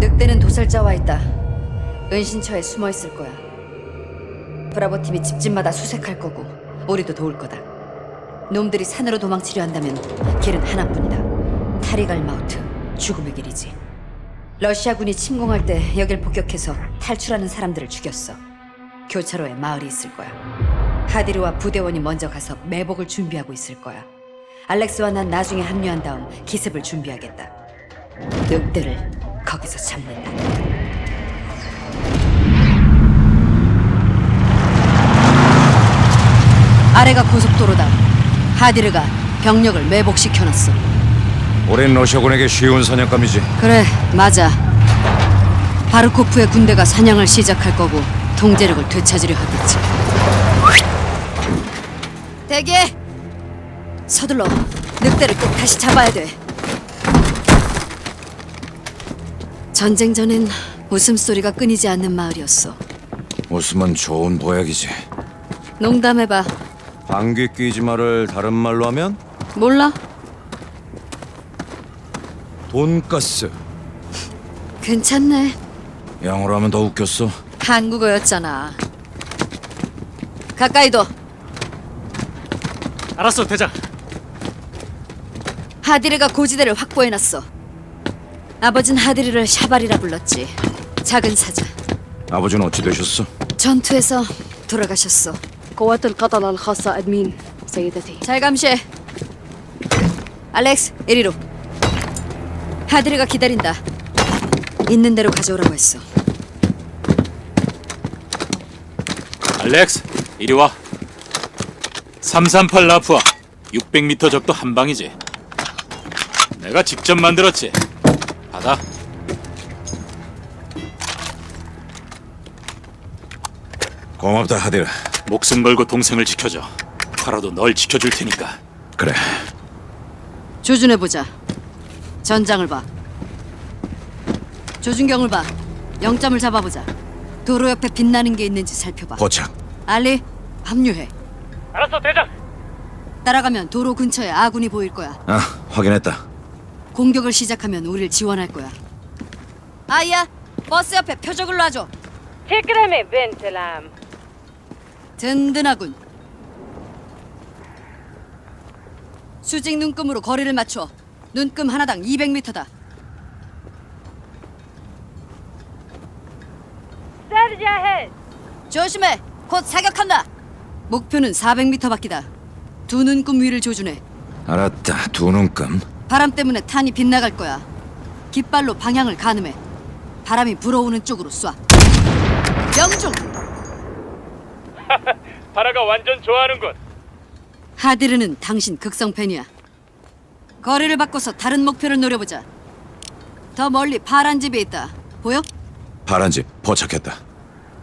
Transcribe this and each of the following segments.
늑대는 도살자와 있다. 은신처에 숨어 있을 거야. 브라보 팀이 집집마다 수색할 거고 우리도 도울 거다. 놈들이 산으로 도망치려 한다면 길은 하나뿐이다. 타리갈 마우트, 죽음의 길이지. 러시아군이 침공할 때 여길 폭격해서 탈출하는 사람들을 죽였어. 교차로에 마을이 있을 거야. 하디르와 부대원이 먼저 가서 매복을 준비하고 있을 거야. 알렉스와 난 나중에 합류한 다음 기습을 준비하겠다. 늑대를 거기서 잡는다. 아래가 고속도로다. 하디르가 병력을 매복시켜놨어. 우린 러시아군에게 쉬운 사냥감이지. 그래, 맞아. 바르코프의 군대가 사냥을 시작할 거고 통제력을 되찾으려 하겠지. 대기! 서둘러. 늑대를 꼭 다시 잡아야 돼. 전쟁 전엔 웃음소리가 끊이지 않는 마을이었어. 웃으면 좋은 보약이지. 농담해봐. 방귀 뀌지 말을 다른 말로 하면 몰라? 돈가스. 괜찮네. 영어로 하면 더 웃겼어. 한국어였잖아. 가까이 둬. 알았어 대장 하디르가 고지대를 확보해놨어. 아버진 하디르를 샤발이라 불렀지. 작은 사자. 아버지는 어찌 되셨어? 전투에서 돌아가셨어. قوات القتلة الخاصة أدمين سيدتي 잘 감시해. 알렉스, 이리로. 하디르가 기다린다. 있는 대로 가져오라고 했어. 알렉스 이리 와 338 라프와 600m 적도 한 방이지 내가 직접 만들었지 받아 고맙다 하디르. 목숨 걸고 동생을 지켜줘 팔아도 널 지켜줄 테니까 그래. 조준해 보자. 전장을 봐. 조준경을 봐. 영점을 잡아보자. 도로 옆에 빛나는 게 있는지 살펴봐. 포착. 알리, 합류해. 알았어 대장 따라가면 도로 근처에 아군이 보일 거야. 아 확인했다. 공격을 시작하면 우릴 지원할 거야. 아이야, 버스 옆에 표적을 놔줘. تكرمي بنت العم 든든하군. 수직 눈금으로 거리를 맞춰. 눈금 하나당 200m다. سر جاهز 조심해. 곧 사격한다. 목표는 400m 밖이다. 두 눈금 위를 조준해. 알았다. 두 눈금. 바람 때문에 탄이 빗나갈 거야. 깃발로 방향을 가늠해. 바람이 불어오는 쪽으로 쏴. 명중. 파라가 완전 좋아하는군 하디르는 당신 극성 팬이야. 거리를 바꿔서 다른 목표를 노려보자. 더 멀리 파란 집이 있다. 보여? 파란 집 포착했다.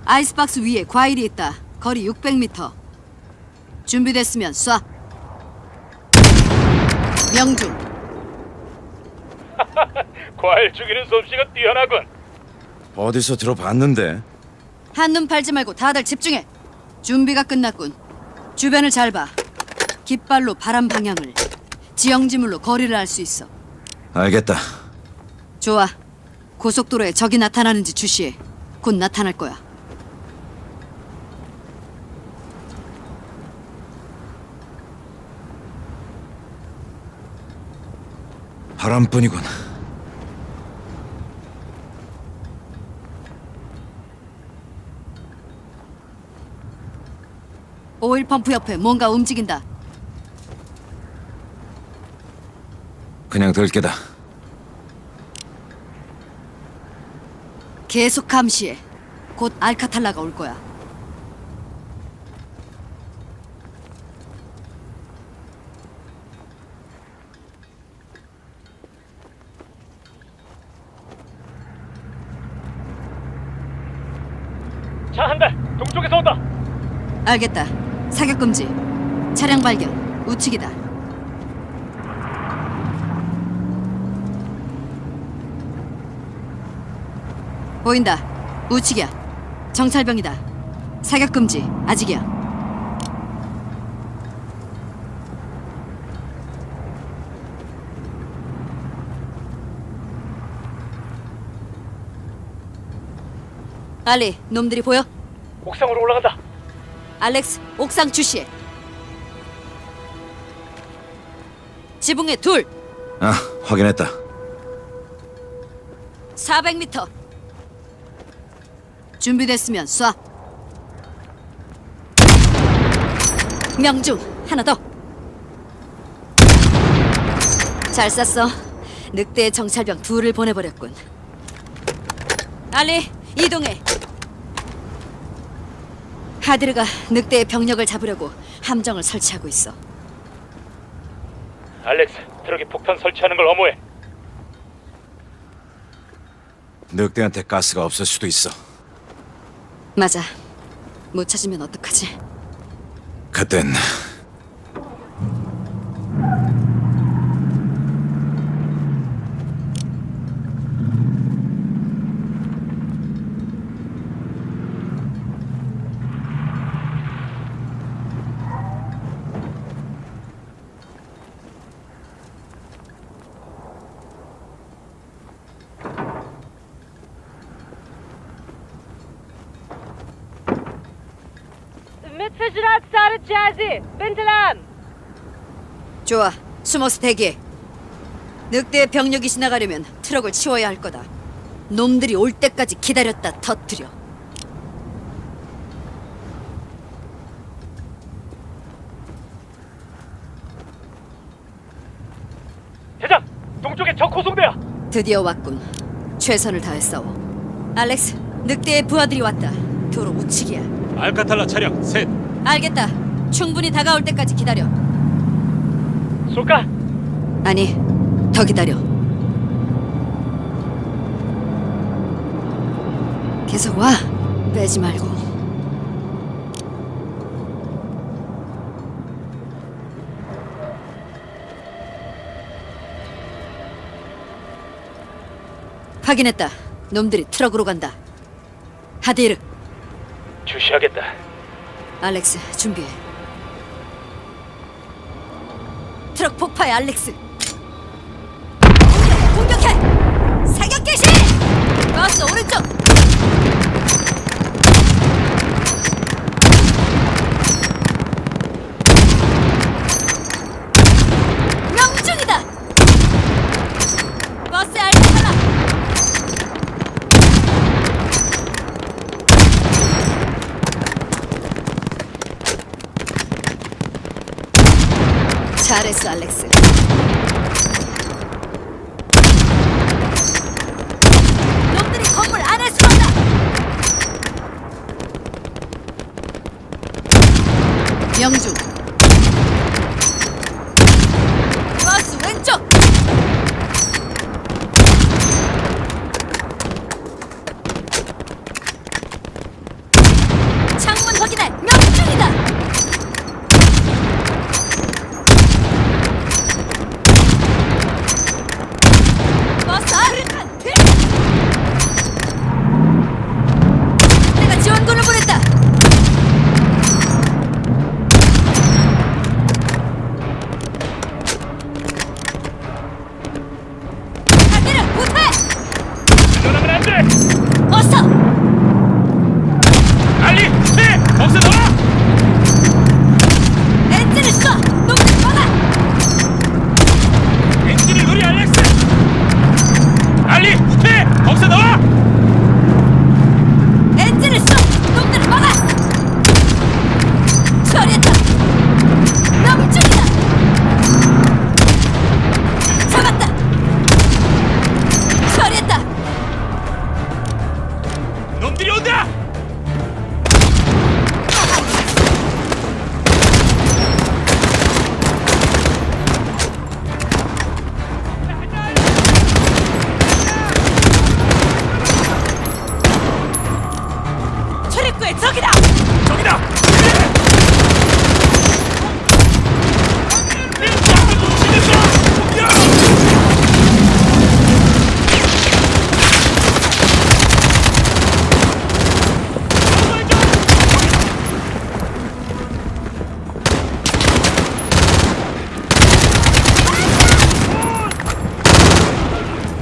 아이스박스 위에 과일이 있다. 거리 600m. 준비됐으면 쏴. 명중. 과일 죽이는 솜씨가 뛰어나군 어디서 들어봤는데? 한눈 팔지 말고 다들 집중해. 준비가 끝났군. 주변을 잘 봐. 깃발로 바람 방향을. 지형지물로 거리를 알 수 있어. 알겠다. 좋아. 고속도로에 적이 나타나는지 주시해. 곧 나타날 거야. 바람뿐이군. 오일 펌프 옆에 뭔가 움직인다. 그냥 들게다. 계속 감시해. 곧 알카탈라가 올 거야. 차 한 대 동쪽에서 온다 알겠다. 사격 금지. 차량 발견. 우측이다. 보인다. 우측이야. 정찰병이다. 사격 금지. 아직이야. 알리, 놈들이 보여? 옥상으로 올라간다. 알렉스, 옥상 주시해. 지붕에 둘, 아, 확인했다. 400m. 준비됐으면 쏴. 명중, 하나 더. 잘 쐈어. 늑대의 정찰병 둘을 보내버렸군. 알리, 이동해. 하드르가 늑대의 병력을 잡으려고 함정을 설치하고 있어. 알렉스, 트럭에 폭탄 설치하는 걸 엄호해. 늑대한테 가스가 없을 수도 있어. 맞아. 못 찾으면 어떡하지? 그땐 어디? 벤틀람! 좋아, 숨어서 대기. 늑대의 병력이 지나가려면 트럭을 치워야 할 거다. 놈들이 올 때까지 기다렸다 터뜨려. 대장! 동쪽에 적 호송대야! 드디어 왔군. 최선을 다해 싸워. 알렉스, 늑대의 부하들이 왔다. 도로 우측이야. 알카탈라 차량 셋. 알겠다. 충분히 다가올 때까지 기다려. 쏠까? 아니, 더 기다려. 계속 와. 빼지 말고. 확인했다. 놈들이 트럭으로 간다. 하디르, 주시하겠다. 알렉스, 준비해. 트럭 폭파해, 알렉스. 공격해! 사격 개시! 가스 오른쪽! 명중이다! 버스에 알겠하라! 잘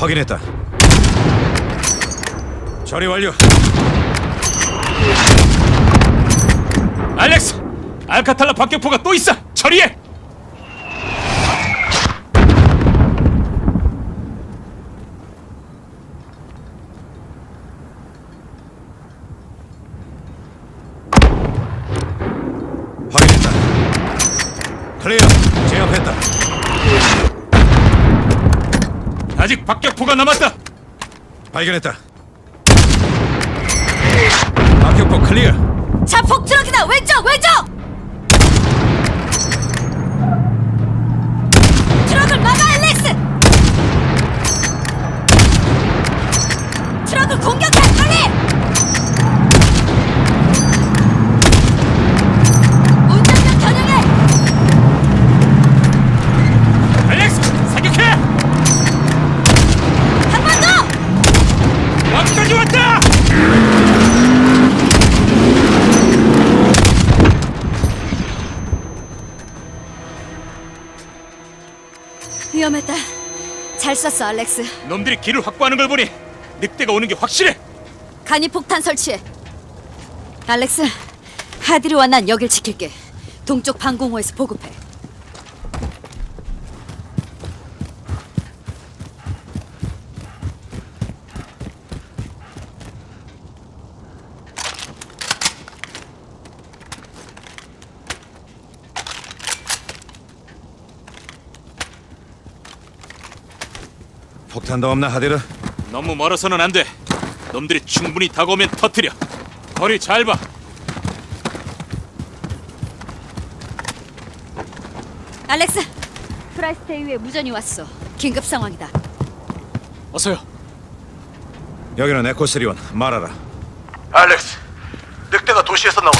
확인했다. 처리 완료. 알렉스! 알카탈라 박격포가 또 있어! 처리해! 확인했다. 클리어. 제압했다. 아직 박격포가 남았다! 발견했다. 박격포 클리어. 자폭 트럭이다! 왼쪽! 왼쪽! 위험했다. 잘 쐈어, 알렉스. 놈들이 길을 확보하는 걸 보니 늑대가 오는 게 확실해! 간이 폭탄 설치해. 알렉스, 하디르와 난 여길 지킬게. 동쪽 방공호에서 보급해. 폭 탄도 없나 하디르? 너무 멀어서는 안 돼. 놈들이 충분히 다가오면 터뜨려. 거리 잘 봐. 알렉스, 프라이스테이에 무전이 왔어. 긴급 상황이다. 어서요. 여기는 에코스리온. 말하라. 알렉스, 늑대가 도시에서 나와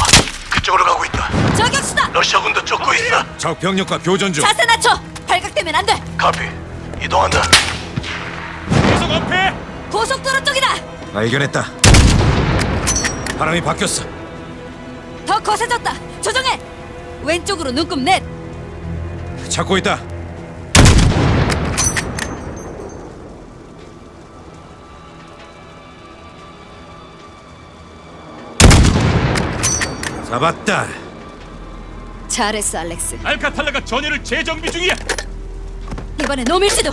그쪽으로 가고 있다. 저격수다! 러시아군도 쫓고 있어. 적 병력과 교전 중. 자세 낮춰! 발각되면 안 돼! 카피, 이동한다. 계속 업해! 고속도로 쪽이다! 발견했다. 바람이 바뀌었어. 더 거세졌다! 조정해! 왼쪽으로 눈금 넷! 찾고 있다. 잡았다. 잘했어, 알렉스. 알카탈라가 전열을 재정비 중이야. 이번엔 노밀지도!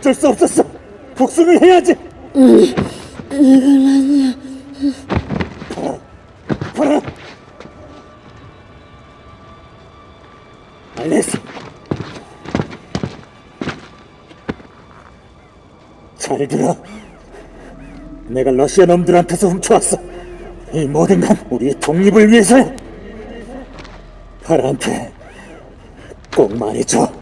어쩔 수 없었어. 복수를 해야지. 봐라. 알렉스. 잘 들어. 내가 러시아 놈들한테서 훔쳐왔어. 이 모든 건 우리의 독립을 위해서야. 파라한테 꼭 말해줘.